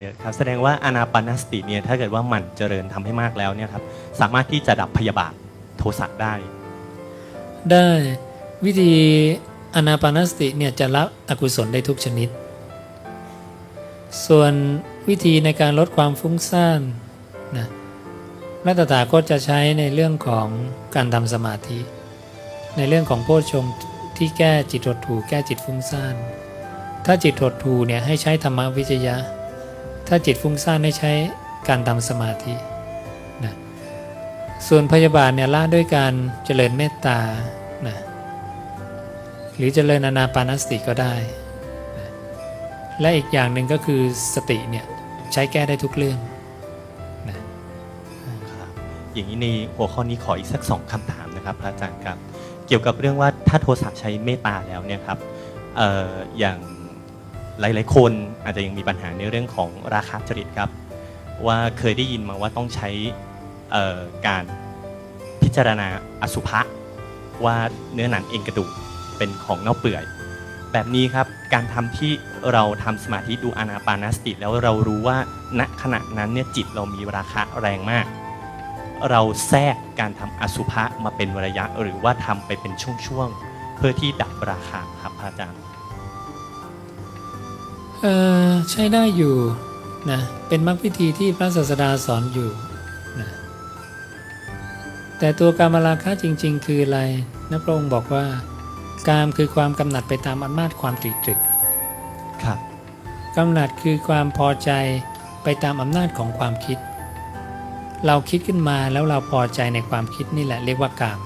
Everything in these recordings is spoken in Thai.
เนี่ยครับแสดงว่าอานาปานสติเนี่ยถ้าเกิดว่าหมันเจริญทำให้มากแล้วเนี่ยครับสามารถที่จะดับพยาบาทโทสะได้ ได้วิธีอนาปานสติเนี่ยจะละอกุศลได้ทุกชนิด ส่วนวิธีในการลดความฟุ้งซ่านนะระตถาคตจะใช้ในเรื่องของการทำสมาธิ ในเรื่องของโพชฌงที่แก้จิตหดถูแก้จิตฟุ้งซ่าน ถ้าจิตหดถูเนี่ยให้ใช้ธรรมวิจยะ ถ้าจิตฟุ้งซ่านให้ใช้การทำสมาธินะส่วนพยาบาทเนี่ยละด้วยการเจริญเมตตานะหรือเจริญอนาปานสติก็ได้นะและอีกอย่างหนึ่งก็คือสติเนี่ยใช้แก้ได้ทุกเรื่องนะครับอย่างนี้ในหัวข้อนี้ขออีกสักสองคำถามนะครับพระอาจารย์ครับ เกี่ยวกับเรื่องว่าถ้าโทสะใช้เมตตาแล้วเนี่ยครับเอ่ออย่าง หลาย ๆ คนอาจจะยังมีปัญหาในเรื่องของราคะจริตครับ ว่าเคยได้ยินมาว่าต้องใช้การพิจารณาอสุภะว่าเนื้อหนังเอ็นกระดูกเป็นของเน่าเปื่อย แบบนี้ครับการทำที่เราทำสมาธิดูอานาปานสติ แล้วเรารู้ว่าณขณะนั้นเนี่ยจิตเรามีราคะแรงมาก เราแทรกการทำอสุภะมาเป็นระยะหรือว่าทำไปเป็นช่วงๆเพื่อที่ดับราคาครับพระอาจารย์ เอ่อใช้ได้อยู่นะเป็นมรรควิธีที่พระศาสดาสอนอยู่นะแต่ตัวกามราคะจริง ๆ คืออะไรนะพระองค์บอกว่ากามคือความกำหนัดไปตามอำนาจความตรีตรึกครับกำหนัดคือความพอใจไปตามอำนาจของความคิด เราคิดขึ้นมาแล้วเราพอใจในความคิดนี่แหละเรียกว่ากาม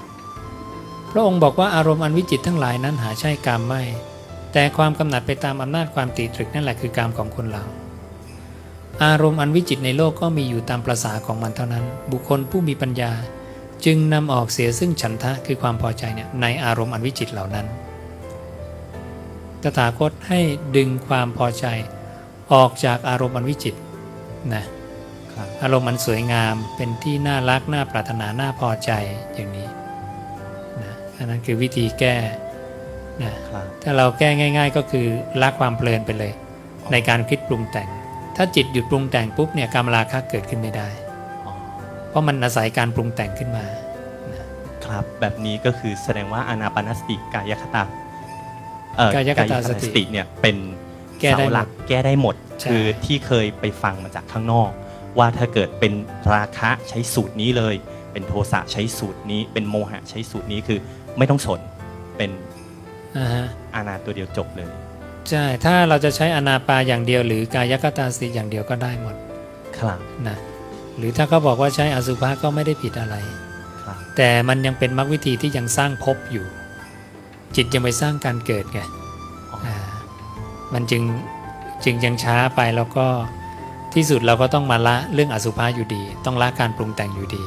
พระองค์บอกว่าอารมณ์อันวิจิตรทั้งหลายนั้นหาใช่กามไม่ แต่ความกำหนัดไปตามอำนาจความตีตรึกนั่นแหละคือกามของคนเราอารมณ์อันวิจิตในโลกก็มีอยู่ตามประษาของมันเท่านั้น บุคคลผู้มีปัญญา จึงนำออกเสียซึ่งฉันทะคือความพอใจเนี่ยในอารมณ์อันวิจิตเหล่านั้น ตถาคตให้ดึงความพอใจออกจากอารมณ์อันวิจิตนะอารมณ์อันสวยงามเป็นที่น่ารักน่าปรารถนาน่าพอใจอย่างนี้นะอันนั้นคือวิธีแก้ นะครับถ้าเราแก้ง่าย ๆ ก็คือละความเพลินไปเลย ในการคิดปรุงแต่ง ถ้าจิตหยุดปรุงแต่งปุ๊บเนี่ยกามราคะเกิดขึ้นไม่ได้อ๋อเพราะมันอาศัยการปรุงแต่งขึ้นมาครับแบบนี้ก็คือแสดงว่าอานาปานสติกายคตาเอ่อกายคตาสติเนี่ยเป็นแก้ได้เสาหลักแก้ได้หมดใช่คือที่เคยไปฟังมาจากข้างนอก ว่าถ้าเกิดเป็นราคะใช้สูตรนี้เลย เป็นโทสะใช้สูตรนี้ เป็นโมหะใช้สูตรนี้คือไม่ต้องสนเป็น อ่าฮะอานาตัวเดียวจบเลย ใช่ถ้าเราจะใช้อนาปาอย่างเดียว หรือกายคตาสติอย่างเดียวก็ได้หมดครับนะหรือถ้าเขาบอกว่าใช้อสุภะก็ไม่ได้ผิดอะไร ครับแต่มันยังเป็นมรรควิธีที่ยังสร้างภพอยู่ จิตยังไปสร้างการเกิดไงอ๋ออ่ามันจึงจึงยังช้าไปแล้วก็ที่สุดเราก็ต้องมาละเรื่องอสุภะอยู่ดี ต้องละการปรุงแต่งอยู่ดี